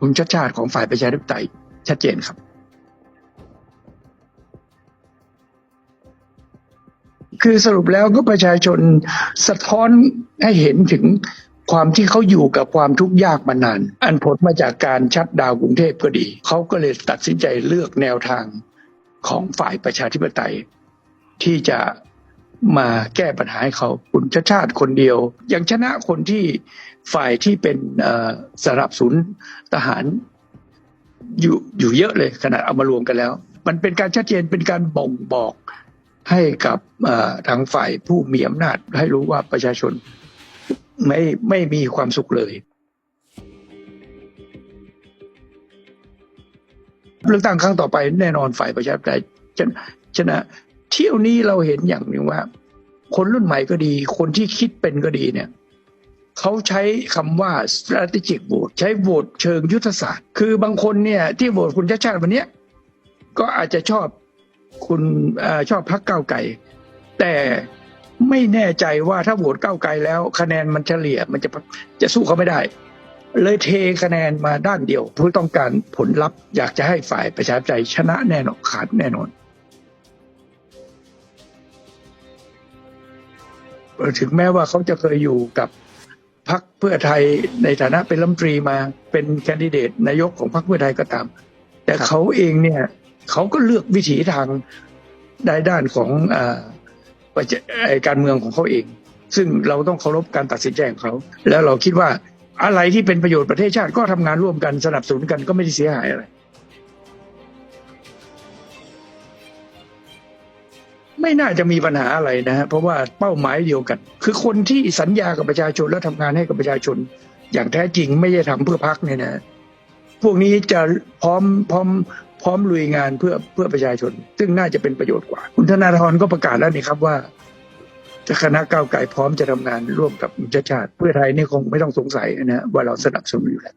คุณชาติชาติของฝ่ายประชาธิปไตยชัดเจนครับคือสรุปแล้วก็ประชาชนสะท้อนให้เห็นถึงความที่เขาอยู่กับความทุกข์ยากมานาน อันผลมาจากการชัดดาวกรุงเทพก็ดี เขาก็เลยตัดสินใจเลือกแนวทางของฝ่ายประชาธิปไตย ที่จะ มาแก้ปัญหาให้เขาคุณชาติชาติคนเดียว ยังชนะคนที่ฝ่ายที่เป็นสนับสนุนทหารอยู่อยู่เยอะเลยขนาดเอามารวมกันแล้ว มันเป็นการชัดเจนเป็นการบ่งบอกให้กับทางฝ่ายผู้มีอำนาจให้รู้ว่าประชาชนไม่ไม่มีความสุขเลยเลือกตั้งครั้งต่อไปแน่นอนฝ่ายประชาธิปไตยชนะ เที่ยวนี้เราเห็นอย่างหนึ่งว่า คนรุ่นใหม่ก็ดี คนที่คิดเป็นก็ดีเนี่ยเขาใช้คำว่า strategic vote ใช้โหวตเชิงยุทธศาสตร์ คือบางคนเนี่ยที่โหวตคุณชาติชาติวันนี้ก็อาจจะชอบคุณอชอบพักเก้าวไก่แต่ไม่แน่ใจว่าถ้าโหวตก้าวไกลแล้ว คะแนนมันเฉลี่ยมันจะจะสู้เขาไม่ได้ เลยเทคะแนนมาด้านเดียวเพื่อต้องการผลลัพธ์อยากจะให้ฝ่ายประชาธิปไตยชนะแน่นอนขาดแน่นอน ถึงแม้ว่าเขาจะเคยอยู่กับพรรคเพื่อไทยในฐานะเป็นรัฐมนตรีมาเป็นแคนดิเดตนายกของพรรคเพื่อไทยก็ตาม แต่เขาเองเนี่ยเขาก็เลือกวิถีทางในด้านของอการเมืองของเขาเอง ซึ่งเราต้องเคารพการตัดสินใจของเขา แล้วเราคิดว่าอะไรที่เป็นประโยชน์ประเทศชาติก็ทำงานร่วมกันสนับสนุนกันก็ไม่ได้เสียหายอะไร ไม่น่าจะมีปัญหาอะไรนะฮะเพราะว่าเป้าหมายเดียวกัน คือคนที่สัญญากับประชาชนและทำงานให้กับประชาชน อย่างแท้จริงไม่ได้ทำเพื่อพักเนี่ยนะ พวกนี้จะพร้อมพร้อมพร้อมลุยงานเพื่อเพื่อประชาชน ซึ่งน่าจะเป็นประโยชน์กว่า คุณธนาธรก็ประกาศแล้วนี่ครับว่าจะคณะก้าวไกลพร้อมจะทำงานร่วมกับคุชาติชาติ เพื่อไทยนี่คงไม่ต้องสงสัยนะฮะว่าเราสนับสนุนอยู่แล้ว